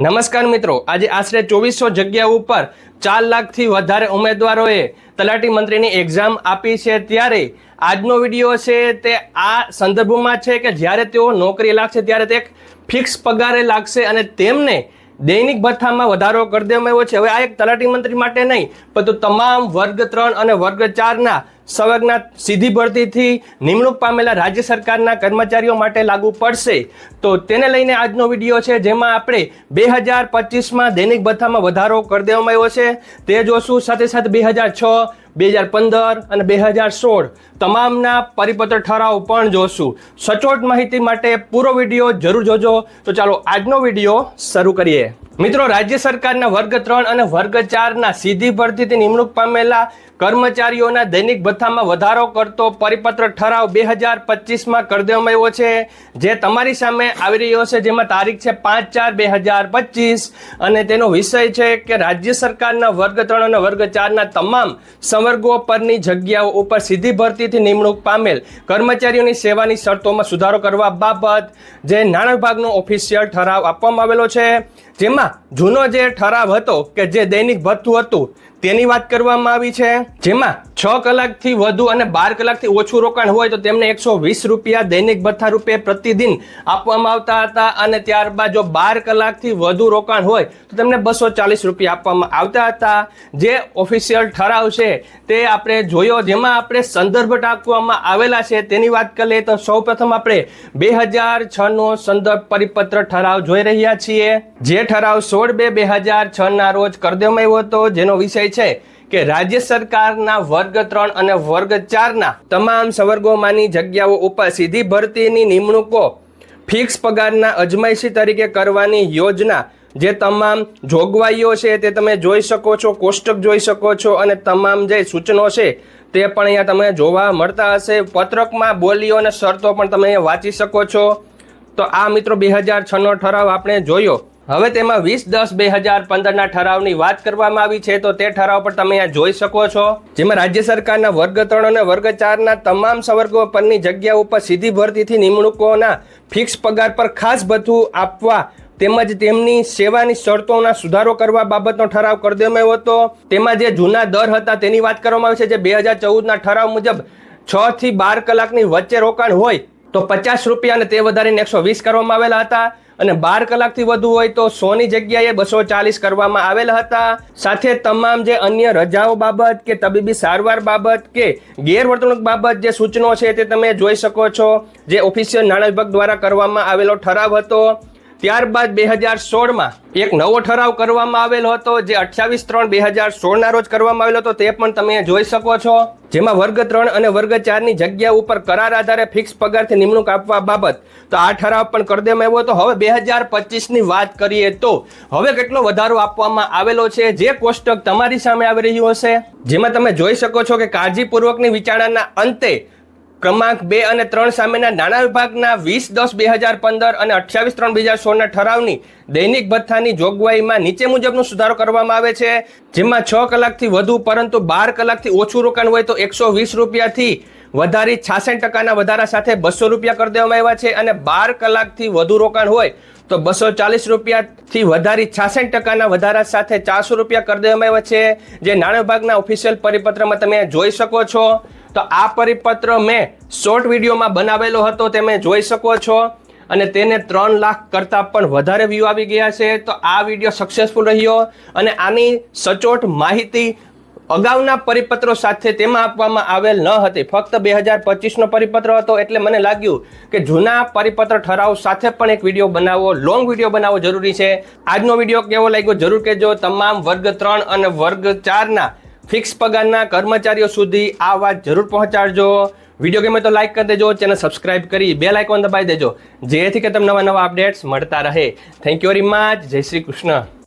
નમસ્કાર મિત્રો, આજે આશરે ચોવીસો જગ્યા ઉપર ચાર લાખથી વધારે ઉમેદવારોએ તલાટી મંત્રીની એક્ઝામ આપી છે. ત્યારે આજનો વીડિયો છે તે આ સંદર્ભમાં છે કે જ્યારે તેઓ નોકરી લાગશે, ત્યારે તે ફિક્સ પગારે લાગશે અને તેમને દૈનિક ભથ્થામાં વધારો કરી દેવામાં આવ્યો છે. હવે આ એક તલાટી મંત્રી માટે નહીં, પરંતુ તમામ વર્ગ ત્રણ અને વર્ગ ચારના સંવર્ગના સીધી ભરતીથી નિમણૂક પામેલા રાજ્ય સરકારના કર્મચારીઓ માટે લાગુ પડશે. તો તેને લઈને આજનો વીડિયો છે, જેમાં આપણે બે હજાર પચીસમાં દૈનિક ભથ્થામાં વધારો કરી દેવામાં આવ્યો છે. તે જોશું, સાથે સાથે બે હજાર છ બે હજાર પંદર અને બે હજાર સોળ તમામના પરિપત્ર ઠરાવ પણ જોશું. સચોટ માહિતી માટે પૂરો વીડિયો જરૂર જોજો. તો ચાલો આજનો વીડિયો શરૂ કરીએ. મિત્રો, રાજ્ય સરકારના વર્ગ ત્રણ અને વર્ગ ચારના સીધી ભરતીથી નિમણૂક પામેલા કર્મચારીઓના દૈનિક ભથ્થામાં વધારો કરતો પરિપત્ર ઠરાવ બે હજાર પચીસમાં કરી દેવામાં આવ્યો છે, જે તમારી સામે આવી રહ્યો છે, જેમાં તારીખ છે પાંચ ચાર બે હજાર પચીસ. અને તેનો વિષય છે કે રાજ્ય સરકારના વર્ગ ત્રણ અને વર્ગ ચારના તમામ સંવર્ગો પરની જગ્યાઓ ઉપર સીધી ભરતીથી નિમણૂક પામેલ. કર્મચારીઓની સેવાની શરતોમાં સુધારો કરવા બાબત જે નાણાં વિભાગનો ઓફિશિયલ ઠરાવ આપવામાં આવેલો છે. જેમાં જૂનો જે ઠરાવ હતો કે જે દૈનિક ભથ્થું હતું, તેની વાત કરવામાં આવી છે. જેમાં છ કલાકથી વધુ અને બાર કલાકથી ઓછું રોકાણ હોય તો તેમને એકસો વીસ રૂપિયા દૈનિક ભથ્થા રૂપે પ્રતિદિન આપવામાં આવતા હતા અને ત્યારબાદ જો બાર કલાકથી વધુ રોકાણ હોય તો તેમને બસો ચાલીસ રૂપિયા આપવામાં આવતા હતા. જે ઓફિશિયલ ઠરાવ છે તે આપણે જોયો, જેમાં આપણે સંદર્ભ ટાંકવામાં આવેલા છે. તેની વાત કરીએ તો સૌપ્રથમ આપણે બે હજાર છનો સંદર્ભ પરિપત્ર ઠરાવ જોઈ રહ્યા છીએ. જે ઠરાવ સોળ બે બે હજાર છ ના રોજ કરી આવ્યો હતો. જેનો વિષય છે કે રાજ્ય સરકારના વર્ગ ત્રણ અને વર્ગ ચારના તમામ સવર્ગોમાંની જગ્યાઓ ઉપર સીધી ભરતીની નિમણૂકો ફિક્સ પગારના અજમાયશી તરીકે કરવાની યોજના જે તમામ જોગવાઈઓ છે તે તમે જોઈ શકો છો, કોષ્ટક જોઈ શકો છો અને તમામ જે સૂચનો છે તે પણ અહીંયા તમે જોવા મળતા હશે. પત્રકમાં બોલીઓ અને શરતો પણ તમે વાંચી શકો છો. તો આ મિત્રો બે હજાર છનો ઠરાવ આપણે જોયો. હવે તેમાં વીસ દસ બે હજાર પંદરના ઠરાવની વાત કરવામાં આવી છે, તો તે ઠરાવ પર તમે અહીંયા જોઈ શકો છો. જેમાં રાજ્ય સરકારના વર્ગ ત્રણ અને વર્ગ ચારના તમામ સંવર્ગો પરની જગ્યા ઉપર સીધી ભરતીથી નિમણૂકોના ફિક્સ પગાર પર ખાસ ભથ્થું આપવા તેમજ તેમની સેવાની શરતોના સુધારો કરવા બાબતનો ઠરાવ કરી દેવામાં હતો. તેમાં જે જૂના દર હતા તેની વાત કરવામાં આવી છે, જે બે હજાર ચૌદના ઠરાવ મુજબ છ થી બાર કલાકની વચ્ચે રોકાણ હોય તો પચાસ રૂપિયા તે વધારીને એકસો વીસ કરવામાં આવેલા હતા. અને બાર કલાકથી વધુ હોય તો સોની જગ્યાએ બસો ચાલીસ કરવામાં આવેલા હતા. સાથે તમામ જે અન્ય રજાઓ બાબત કે તબીબી સારવાર બાબત કે ગેરવર્તણૂક બાબત જે સૂચનો છે તે તમે જોઈ શકો છો, જે ઓફિશિયલ નાણાં વિભાગ દ્વારા કરવામાં આવેલો ઠરાવ હતો. ત્યારબાદ બે હજાર સોળમાં એક નવો ઠરાવ કરવામાં આવેલો હતો, જે અઠ્યાવીસ ત્રણ બે હજાર સોળના રોજ કરવામાં આવેલો હતો. તે પણ તમે જોઈ શકો છો. જેમાં વર્ગ ત્રણ અને વર્ગ ચારની જગ્યા ઉપર કરાર આધારે ફિક્સ પગારથી નિમણૂક આપવા બાબત, તો આ ઠરાવ પણ કરી દેવામાં આવ્યો તો હવે બે હજાર પચીસની વાત કરીએ તો, હવે કેટલો વધારો આપવામાં આવેલો છે? જે કોષ્ટક તમારી સામે આવી રહ્યું હશે? જેમાં તમે જોઈ શકો છો કે કાળજીપૂર્વકની વિચારણાના અંતે ક્રમાંક બે અને ત્રણ સામેના નાણાં વિભાગના વીસ દસ બે હજાર પંદર અને અઠ્યાવીસ ત્રણ બે હજાર સોળના ઠરાવની દૈનિક ભથ્થાની જોગવાઈમાં નીચે મુજબનો સુધારો કરવામાં આવે છે. જેમાં છ કલાકથી વધુ પરંતુ બાર કલાકથી ઓછું રોકાણ હોય તો એકસો વીસ રૂપિયાથી વધારી છાસઠ ટકાના વધારા સાથે બસો રૂપિયા કરી દેવામાં આવ્યા છે અને બાર કલાકથી વધુ રોકાણ હોય તો બસો ચાલીસ રૂપિયાથી વધારી છાસઠ ટકાના વધારા સાથે ચારસો રૂપિયા કરી દેવામાં છે. જે નાણાં વિભાગના ઓફિશિયલ પરિપત્રમાં તમે જોઈ શકો છો. તો આ પરિપત્ર મેં શોર્ટ વિડીયોમાં બનાવેલો હતો, તમે જોઈ શકો છો. અને તેને ત્રણ લાખ કરતાં પણ વધારે વ્યૂ આવી ગયા છે. તો આ વીડિયો સક્સેસફુલ રહ્યો. અને આની સચોટ માહિતી અગાઉના પરિપત્રો સાથે તેમાં આપવામાં આવેલ ન હતી. ફક્ત બે હજાર પચીસનો પરિપત્ર હતો એટલે મને લાગ્યું કે જૂના પરિપત્ર ઠરાવ સાથે પણ એક વીડિયો બનાવવો લોંગ વીડિયો બનાવવો જરૂરી છે. આજનો વીડિયો કેવો લાગ્યો જરૂર કહેજો. તમામ વર્ગ ત્રણ અને વર્ગ ચારના ફિક્સ પગારના કર્મચારીઓ સુધી આ વાત જરૂર પહોંચાડજો. વીડિયો ગમે તો લાઇક કરી દેજો, ચેનલ સબસ્ક્રાઇબ કરી બે લાઇકોન દબાવી દેજો. જેથી કે તમને નવા નવા અપડેટ્સ મળતા રહે. થેન્ક યુ વેરી મચ જય શ્રી કૃષ્ણ.